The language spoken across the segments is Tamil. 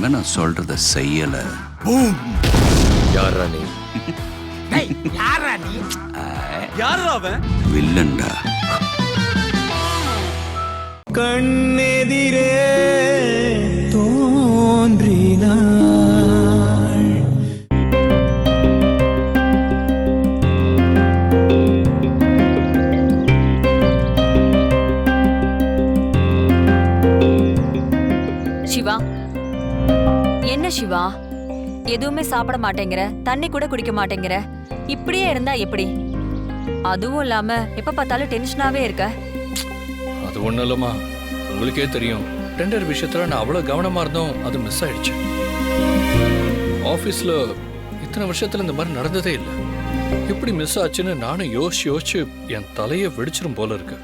இனிமே நான் சொல்றத செய்யல. யாரா நீ? யாரா நீ? யாரா அவன்? வில்லன்டா. கண்ணெதிரே தோன்றினாள் என்ன சிவா? எதுவுமே சாப்பிட மாட்டேங்கிற தண்ணி கூட குடிக்க மாட்டேங்கிற? இப்படியே இருந்தா எப்படி? அதுவும் இல்லாம எப்ப பார்த்தாலும் டென்ஷனாவே இருக்க. அது ஒண்ணும் இல்லம்மா. உங்களுக்கே தெரியும். டெண்டர் விஷயத்துல நான் அவ்வளவு கவனமா இருந்தோம் அது மிஸ் ஆயிடுச்சு. ஆபீஸ்ல இத்தனை வருஷத்துல இந்த மாதிரி நடந்ததே இல்லை. எப்படி மிஸ் ஆச்சுன்னு நானும் யோசிச்சு யோசிச்சு என் தலையை வெடிச்சிரும் போல இருக்கு.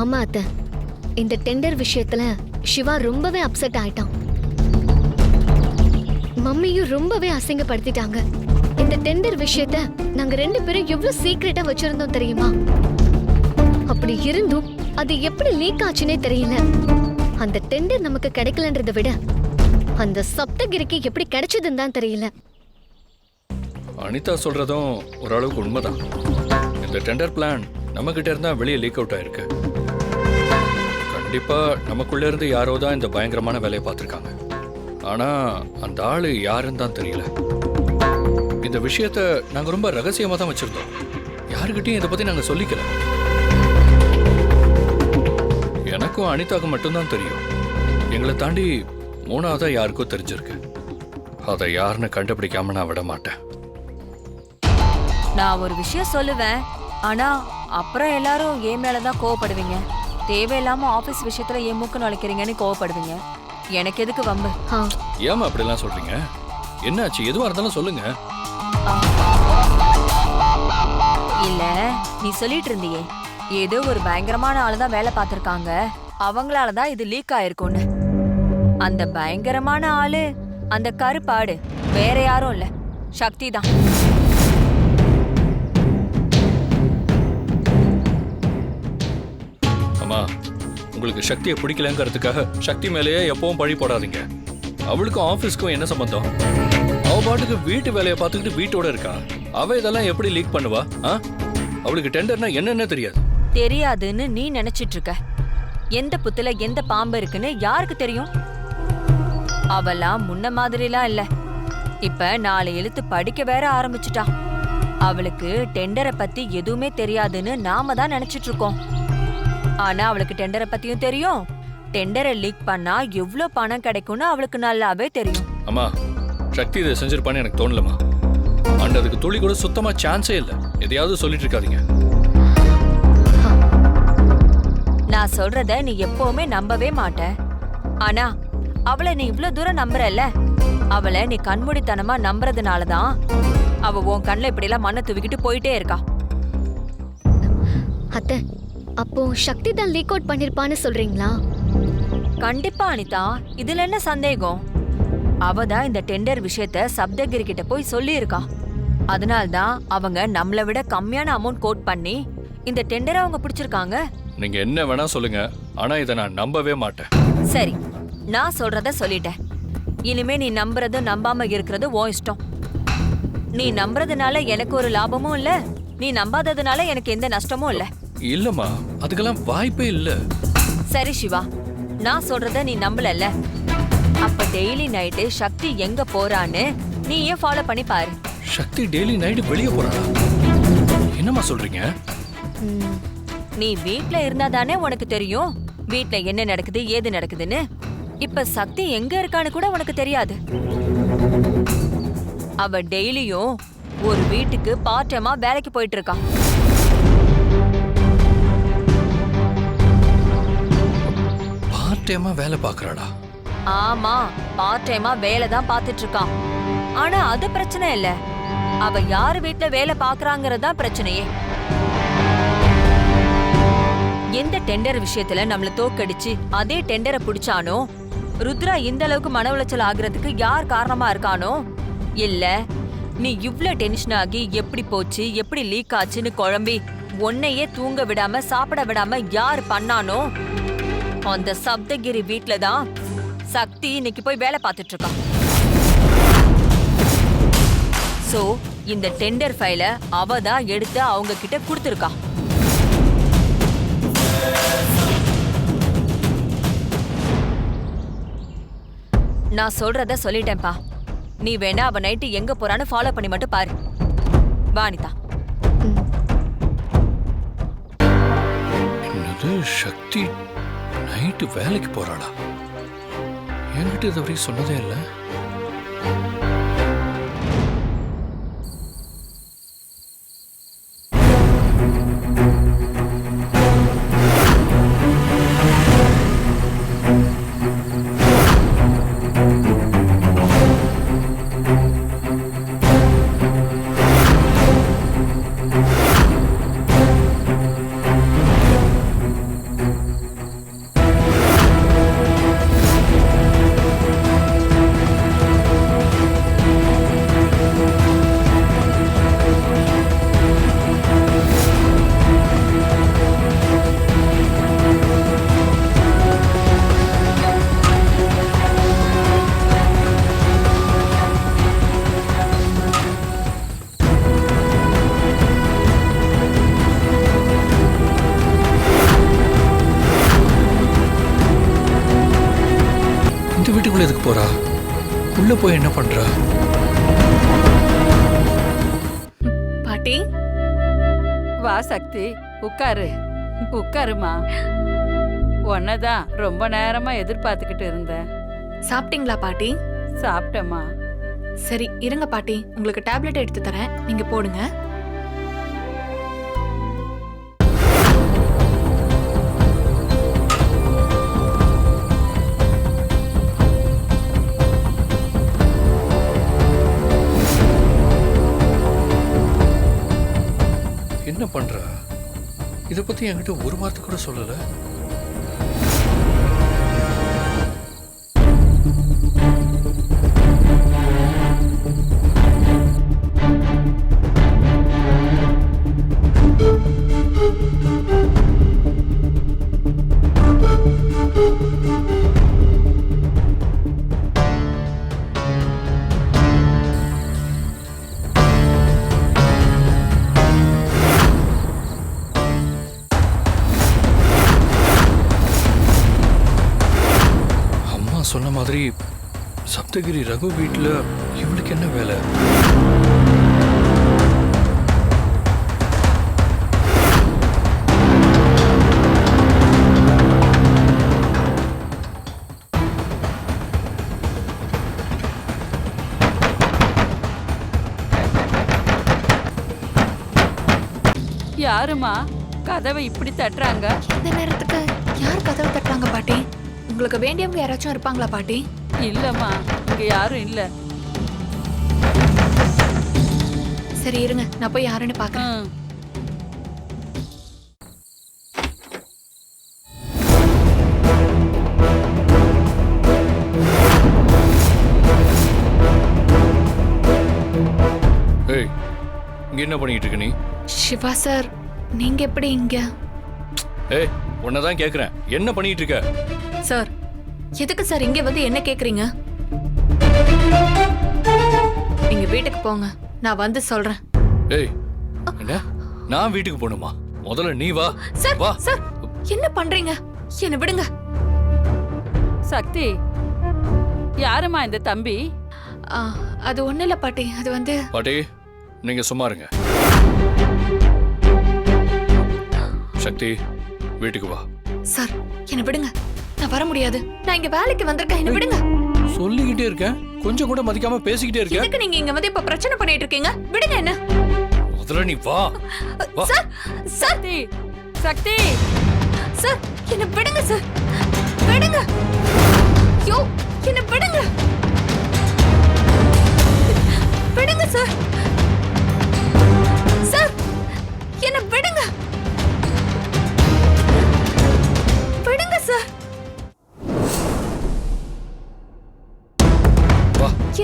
ஆமா அத்த. இந்த டெண்டர் விஷயத்துல சிவா ரொம்பவே அப்செட் ஆயிட்டான். மம்மியும் ரொம்பவே அசிங்கப்படுத்திட்டாங்க. இந்த டெண்டர் விஷயத்த நாங்க ரெண்டு பேரும் எவ்வளவு சீக்கிரட்டா வச்சிருந்தோம் தெரியுமா? அப்படி இருந்தும் அது எப்படி லீக் ஆச்சுனே தெரியல. அந்த டெண்டர் நமக்கு கிடைக்கலன்றதை விட அந்த சப்தகிரிக்கு எப்படி கிடைச்சதுன்னு தான் தெரியல. அனிதா சொல்றதும் ஓரளவுக்கு உண்மைதான். இந்த டெண்டர் பிளான் நம்ம கிட்ட இருந்தா வெளியே லீக் அவுட் ஆயிருக்கு. கண்டிப்பா நமக்குள்ள இருந்து யாரோ தான் இந்த பயங்கரமான வேலையை பார்த்திருக்காங்க. ஆனா அந்த ஆளு யாருன்னு தான் தெரியல. இந்த விஷயத்த நாங்க ரொம்ப ரகசியமா தான் வச்சிருந்தோம். யாருக்கிட்டையும் இதை பத்தி நாங்க சொல்லிக்கல. எனக்கும் அனிதாக்கும் மட்டும்தான் தெரியும். எங்களை தாண்டி மூணாவதா யாருக்கோ தெரிஞ்சிருக்கு. அதை யாருன்னு கண்டுபிடிக்காம நான் விட மாட்டேன். நான் ஒரு விஷயம் சொல்லுவேன். ஆனா அப்புறம் எல்லாரும் என் மேலதான் கோவப்படுவீங்க. தேவையில்லாம ஆபீஸ் விஷயத்துல என் மூக்கு நுழைக்கிறீங்கன்னு கோவப்படுவீங்க. எனக்கு எதுக்கு வம்பு? ஆ, ஏமா அப்படிலாம் சொல்றீங்க? என்னாச்சு? எதுவா இருந்தாலும் சொல்லுங்க. இல்ல நீ சொல்லிட்டு இருந்தியே. ஏதோ ஒரு பயங்கரமான ஆளு தான் வேலை பார்த்திருக்காங்க. அவங்களால தான் இது லீக் ஆயிருக்கும்னு. அந்த பயங்கரமான ஆளு அந்த கருப்பாடு வேற யாரும் இல்ல. சக்தி தான் அம்மா உங்களுக்கு சக்தியை பிடிக்கலங்கிறதுக்காக சக்தி மேலேயே எப்பவும் பழி போடாதீங்க. அவளுக்கும் ஆஃபீஸ்க்கும் என்ன சம்பந்தம்? அவ பாட்டுக்கு வீட்டு வேலையை பார்த்துக்கிட்டு வீட்டோட இருக்கா? அவ இதெல்லாம் எப்படி லீக் பண்ணுவா? ஆ? அவளுக்கு டெண்டர்னா என்னன்னு தெரியாது. தெரியாதுன்னு நீ நினைச்சிட்டு இருக்க. எந்த புத்துல எந்த பாம்பு இருக்குன்னு யாருக்கு தெரியும்? அவெல்லாம் முன்ன மாதிரிலாம் இல்ல. இப்ப நாலு எழுத்து படிக்க வேற ஆரம்பிச்சுட்டா. அவளுக்கு டெண்டரை பத்தி எதுவுமே தெரியாதுன்னு நாம தான் நினைச்சிட்டு இருக்கோம். ஆனா அவளுக்கு டெண்டரை பத்தியும் தெரியும். டெண்டரை லீக் பண்ணா எவ்ளோ பணம் கிடைக்கும்னு அவளுக்கு நல்லாவே தெரியும். அம்மா சக்தி இதை செஞ்சிருப்பான்னு எனக்கு தோணலம்மா. அண்ட் அதுக்கு துளி கூட சுத்தமா சான்ஸே இல்லை. எதையாவது சொல்லிட்டு இருக்காதீங்க. நான் சொல்றத நீ எப்பவுமே நம்பவே மாட்ட ஆனா அவளை நீ இவ்ளோ தூரம் நம்புறல்ல? அவளை நீ கண்மூடித்தனமா நம்புறதுனால தான் அவ உன் கண்ணுல இப்படி எல்லாம் மண்ணை தூவிக்கிட்டு போயிட்டே இருக்கா. அத்தை அப்போ சக்தி தான் லீக் அவுட் பண்ணிருப்பான்னு சொல்றீங்களா? கண்டிப்பா அனிதா. இதுல என்ன சந்தேகம்? அவ தான் இந்த டெண்டர் விஷயத்த சப்தகிரி கிட்ட போய் சொல்லி இருக்கா அதனால்தான் அவங்க நம்மளை விட கம்மியான அமௌண்ட் கோட் பண்ணி இந்த டெண்டரை அவங்க பிடிச்சிருக்காங்க. நீங்க என்ன வேணா சொல்லுங்க. ஆனா இதை நான் நம்பவே மாட்டேன். சரி நான் சொல்றத சொல்லிட்டேன். இனிமே நீ நம்புறது நம்பாம இருக்கிறது உன் இஷ்டம். நீ நம்புறதுனால எனக்கு ஒரு லாபமும் இல்ல. நீ நம்பாததுனால எனக்கு எந்த நஷ்டமும் இல்ல. இல்லம்மா அதுக்கெல்லாம் வாய்ப்பே இல்லை. சரி சிவா நான் சொல்றத நீ நம்பலல்ல. அப்ப டெய்லி நைட்டு சக்தி எங்க போறான்னு நீ ஏன் ஃபாலோ பண்ணி பாரு. சக்தி டெய்லி நைட்டு வெளியே போறாளா என்னம்மா சொல்றீங்க? நீ வீட்ல இருந்தா தானே உனக்கு தெரியும். வீட்ல என்ன நடக்குது ஏது நடக்குதுன்னு. இப்ப சக்தி எங்க இருக்கான்னு கூட உனக்கு தெரியாது. அவ டெய்லியும் ஒரு வீட்டுக்கு பார்ட் டைமா வேலைக்கு போயிட்டு இருக்கா. பார்ட் டைமா வேலை பார்க்கறாளா? ஆமா பார்ட் டைமா வேலை தான் பார்த்துட்டு இருக்கான் ஆனா அது பிரச்சனை இல்ல. அவ யாரு வீட்ல வேலை பாக்குறாங்கறது தான் பிரச்சனையே. எந்த டெண்டர் விஷயத்துல நம்மள தோக்கடிச்சு அதே டெண்டரை புடிச்சானோ ருத்ரா இந்த அளவுக்கு மன உளைச்சல் ஆகுறதுக்கு யார் காரணமா இருக்கானோ? இல்ல நீ இவ்ளோ டென்ஷன் ஆகி எப்படி போச்சு எப்படி லீக் ஆச்சுன்னு குழம்பி உன்னையே தூங்க விடாம சாப்பிட விடாம யார் பண்ணானோ? அந்த சப்தகிரி வீட்ல தான் சக்தி இன்னைக்கு போய் வேலை பார்த்துட்டு இருக்கான். சோ இந்த டெண்டர் ஃபைல அவ தான் எடுத்து அவங்க கிட்ட கொடுத்துருக்கா. நான் சொல்றத சொல்லிட்டேன்ப்பா. நீ வேணா அவ நைட்டு எங்க போறான்னு ஃபாலோ பண்ணி மட்டும் பாரு. வாணிதா என்னது? சக்தி நைட்டு வேலைக்கு போகிறாளா என்கிட்ட இது வரைக்கும் சொன்னதே இல்லை. போய் என்ன பண்றா? பாட்டி? வா சக்தி. உட்காரு. உட்காருமா. உன்னதான் ரொம்ப நேரமா எதிர்பார்த்துக்கிட்டு இருந்தேன். சாப்பிட்டீங்களா பாட்டி? சாப்பிட்டேம்மா. சரி இருங்க பாட்டி. உங்களுக்கு டேப்லெட் எடுத்து தரேன். நீங்க போடுங்க. என்கிட்ட ஒரு வார்த்தை கூட சொல்லலை. மாதிரி சப்தகிரி ரகு வீட்ல இவளுக்கு என்ன வேலை? யாருமா கதவை இப்படி தட்டுறாங்க? இந்த நேரத்துக்கு யார் கதவு தட்டுறாங்க பாட்டி? உங்களுக்கு வேண்டியவங்க யாராச்சும் இருப்பாங்களா பாட்டி? இல்லம்மா இங்க யாரும் இல்ல. சரி இருங்க. நான் போய் யாருன்னு பாக்குறேன். ம். ஏய் இங்க என்ன பண்ணிட்டு இருக்க நீ? சிவா சார் நீங்க எப்படி இங்க? ஏய் உன்னதான் கேக்குறேன். என்ன பண்ணிட்டு இருக்க? சார் எதுக்கு சார் இங்க வந்து என்ன கேக்குறீங்க? நீங்க வீட்டுக்கு போங்க நான் வந்து சொல்றேன். ஏய் என்ன? நான் வீட்டுக்கு போகணுமா? முதல்ல நீ வா. சார் வா. சார் என்ன பண்றீங்க? என்ன விடுங்க. சக்தி யாருமா இந்த தம்பி? ஆ, அது ஒண்ணு இல்ல பாட்டி அது வந்து பாட்டி நீங்க சும்மா இருங்க. சக்தி வீட்டுக்கு வா. சார் என்ன விடுங்க. நான் வர முடியாது. நான் இங்க வேலைக்கு வந்திருக்கேன். என்ன விடுங்க. சொல்லிக்கிட்டே இருக்கேன். கொஞ்சம் கூட மதிக்காம பேசிக்கிட்டே இருக்க எதுக்கு நீங்க இங்க வந்து இப்ப பிரச்சனை பண்ணிட்டு இருக்கீங்க? விடுங்க என்ன. முதல்ல நீ வா. Sir sir. Shakti Shakti. Sir என்ன விடுங்க சார். விடுங்க. யோ என்ன விடுங்க. விடுங்க சார். சார் என்ன விடுங்க. விடுங்க சார்.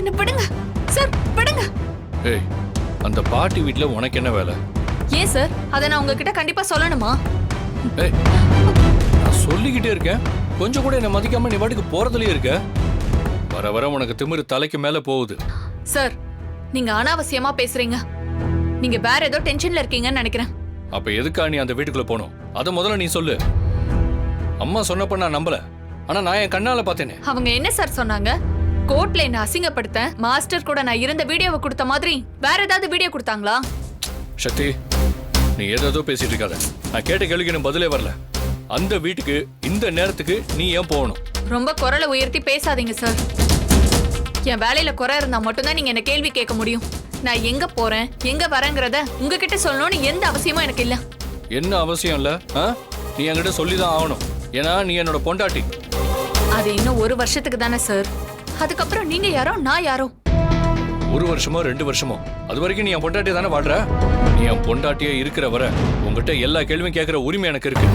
என்ன விடுங்க சார் விடுங்க ஏய் அந்த பாட்டி வீட்ல உனக்கு என்ன வேலை? ஏன் சார்? அதை நான் உங்ககிட்ட கண்டிப்பா சொல்லணுமா? ஏய் நான் சொல்லிக்கிட்டே இருக்கேன். கொஞ்சம் கூட என்ன மதிக்காம நீ பாட்டுக்கு போறதுலயே இருக்க. வர வர உனக்கு திமிரு தலைக்கு மேல போகுது. சார் நீங்க அனாவசியமா பேசுறீங்க. நீங்க வேற ஏதோ டென்ஷன்ல இருக்கீங்கன்னு நினைக்கிறேன். அப்ப எதுக்கா நீ அந்த வீட்டுக்குள்ள போகணும்? அதை முதல்ல நீ சொல்லு. அம்மா சொன்னப்ப நான் நம்பல. ஆனா நான் என் கண்ணால பார்த்தேனே. அவங்க என்ன சார் சொன்னாங்க? கோர்ட்ல என்ன அசிங்கப்படுத்த மாஸ்டர் கூட நான் இருந்த வீடியோவை கொடுத்த மாதிரி வேற ஏதாவது வீடியோ கொடுத்தாங்களா? சக்தி நீ ஏதேதோ பேசிட்டு இருக்காத. நான் கேட்ட கேள்விக்கு எனக்கு பதிலே வரல. அந்த வீட்டுக்கு இந்த நேரத்துக்கு நீ ஏன் போகணும்? ரொம்ப குரலை உயர்த்தி பேசாதீங்க சார் என் வேலையில குறை இருந்தா மட்டும்தான் நீங்க என்ன கேள்வி கேட்க முடியும். நான் எங்க போறேன் எங்க வரேங்கிறத உங்ககிட்ட சொல்லணும்னு எந்த அவசியமும் எனக்கு இல்ல. என்ன அவசியம் இல்ல? நீ என்கிட்ட சொல்லிதான் ஆகணும். ஏன்னா நீ என்னோட பொண்டாட்டி. அது இன்னும் ஒரு வருஷத்துக்கு தானே சார் அதுக்கப்புறம் நீங்க யாரோ நான் யாரோ? ஒரு வருஷமோ ரெண்டு வருஷமோ? அது வரைக்கும் நீ என் பொண்டாட்டியை தானே வாழ்ற? நீ என் பொண்டாட்டியே இருக்கிற வர உங்ககிட்ட எல்லா கேள்வியும் கேட்குற உரிமை எனக்கு இருக்கு.